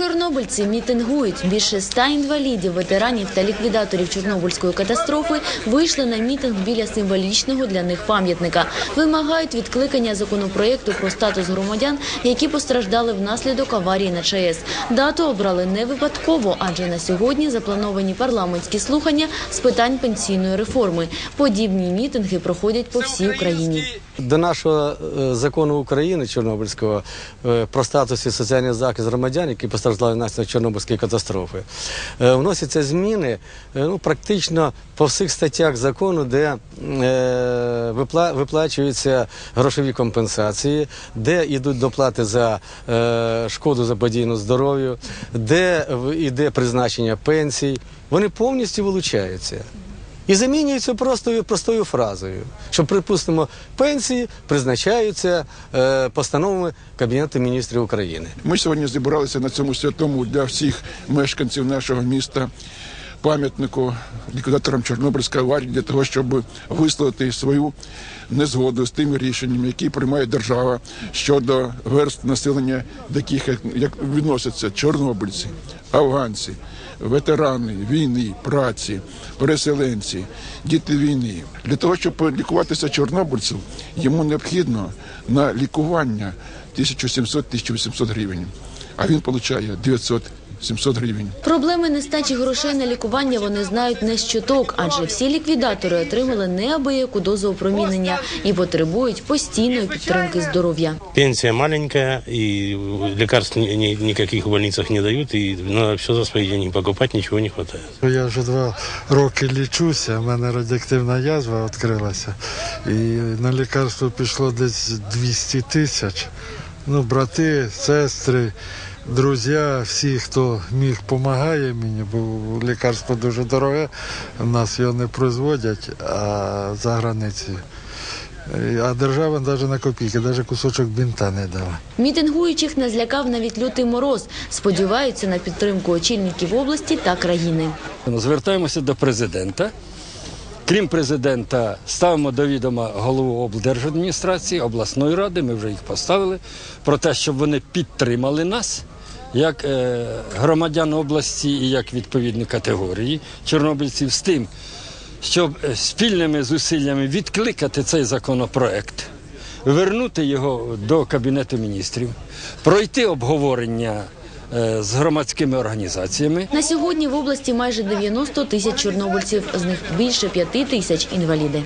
Чорнобильці мітингують. Більше ста інвалідів, ветеранів та ліквідаторів Чорнобильської катастрофи вийшли на мітинг біля символічного для них пам'ятника. Вимагають відкликання законопроєкту про статус громадян, які постраждали внаслідок аварії на ЧАЕС. Дату обрали не випадково, адже на сьогодні заплановані парламентські слухання з питань пенсійної реформи. Подібні мітинги проходять по всій Україні. До нашого е, закону України Чорнобильського е, про статус і соціальний захист громадян, які постраждали внаслідок Чорнобильської катастрофи, е, вносяться зміни е, ну, практично по всіх статтях закону, де е, випла- виплачуються грошові компенсації, де йдуть доплати за шкоду заподійну здоров'ю, де йде призначення пенсій. Вони повністю вилучаються. І замінюється простою простою фразою, що, припустимо, пенсії призначаються е, постановами Кабінету міністрів України. Ми сьогодні зібралися на цьому святому для всіх мешканців нашого міста пам'ятнику ліквідаторам Чорнобильської аварії для того, щоб висловити свою незгоду з тими рішеннями, які приймає держава щодо верств населення, до яких як- відносяться чорнобильці, афганці, ветерани війни, праці, переселенці, діти війни. Для того, щоб лікуватися чорнобильців, йому необхідно на лікування 1700-1800 гривень, а він отримує 900-700 гривень. Проблеми нестачі грошей на лікування вони знають не з чуток, адже всі ліквідатори отримали неабияку дозу опромінення і потребують постійної підтримки здоров'я. Пенсия маленькая, и лекарств ни- ни- в больницах не дают, и надо все за свои деньги покупать, ничего не хватает. Я вже два роки лічуся, в мене радіоактивна язва відкрилася. І на лікарство пішло десь 200 тисяч. Ну, брати, сестри, друзі, всі, хто міг, допомагає мені, бо лікарство дуже дороге. У нас його не производять, а за границею. А держава навіть на копійки, навіть кусочок бінта не дала. Мітингуючих не злякав навіть лютий мороз. Сподіваються на підтримку очільників області та країни. Звертаємося до президента. Крім президента, ставимо до відома голову облдержадміністрації, обласної ради. Ми вже їх поставили про те, щоб вони підтримали нас як е, громадян області і як відповідні категорії чорнобильців з тим, щоб е, спільними зусиллями відкликати цей законопроект, вернути його до Кабінету міністрів, пройти обговорення е, з громадськими організаціями. На сьогодні в області майже 90 тисяч чорнобильців, з них більше 5 тисяч інваліди.